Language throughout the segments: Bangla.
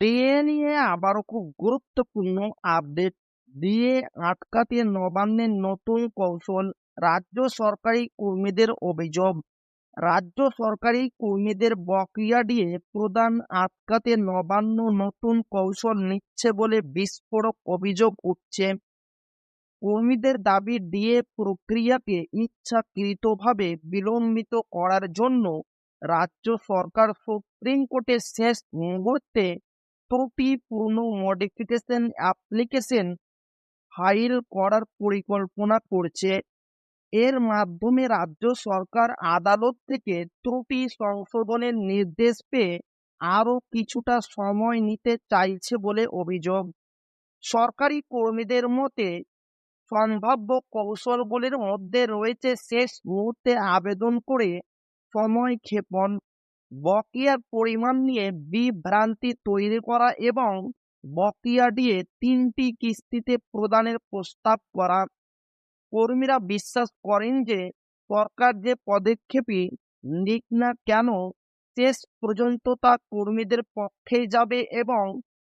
ডিএ নিয়ে আবারও খুব গুরুত্বপূর্ণ আপডেট। দিয়ে আটকাতে নবান্নের নতুন কৌশল, রাজ্য সরকারি কর্মীদের অভিযোগ। রাজ্য সরকারি কর্মীদের বকেয়া দিয়ে প্রদান আটকাতে নবান্ন নতুন কৌশল নিচ্ছে বলে বিস্ফোরক অভিযোগ উঠছে। কর্মীদের দাবি, ডিএ প্রক্রিয়াকে ইচ্ছাকৃতভাবে বিলম্বিত করার জন্য রাজ্য সরকার সুপ্রিম কোর্টের শেষ মুহূর্তে ত্রুটিপূর্ণ মডিফিকেশন অ্যাপ্লিকেশন ফাইল করার পরিকল্পনা করছে। এর মাধ্যমে রাজ্য সরকার আদালত থেকে ত্রুটি সংশোধনের নির্দেশ পেয়ে আরও কিছুটা সময় নিতে চাইছে বলে অভিযোগ। সরকারি কর্মীদের মতে, সম্ভাব্য কৌশলগুলির মধ্যে রয়েছে শেষ মুহূর্তে আবেদন করে সময় ক্ষেপণ বকেয়ার পরিমাণ নিয়ে বিভ্রান্তি তৈরি করা এবং বকেয়া দিয়ে তিনটি কিস্তিতে প্রদানের প্রস্তাব করা। কর্মীরা বিশ্বাস করেন যে সরকার যে পদক্ষেপই নিক না কেন, শেষ পর্যন্ত তা কর্মীদের পক্ষে যাবে এবং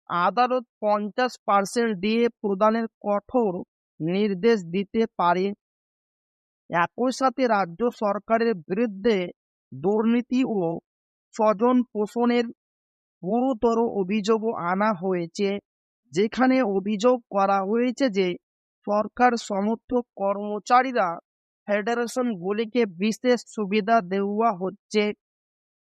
আদালত পঞ্চাশ পার্সেন্ট দিয়ে প্রদানের কঠোর নির্দেশ দিতে পারে। একই সাথে রাজ্য সরকারের বিরুদ্ধে দুর্নীতি ও স্বজন পোষণের গুরুতর অভিযোগও আনা হয়েছে। যেখানে অভিযোগ করা হয়েছে যে, সরকার সমর্থক কর্মচারীরা ফেডারেশনগুলিকে বিশেষ সুবিধা দেওয়া হচ্ছে।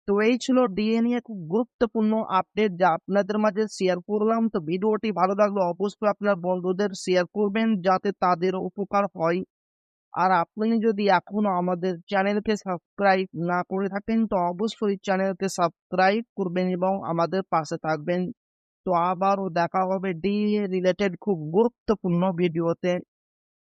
তো এই ছিল ডিএ নিয়ে খুব গুরুত্বপূর্ণ আপডেট যা আপনাদের মাঝে শেয়ার করলাম। তো ভিডিওটি ভালো লাগলে অবশ্যই আপনার বন্ধুদের শেয়ার করবেন যাতে তাদের উপকার হয়। আর আপনি যদি এখনও আমাদের চ্যানেলকে সাবস্ক্রাইব না করে থাকেন, তো অবশ্যই চ্যানেলকে সাবস্ক্রাইব করবেন এবং আমাদের পাশে থাকবেন। তো আবারও দেখা হবে ডিএ রিলেটেড খুব গুরুত্বপূর্ণ ভিডিওতে।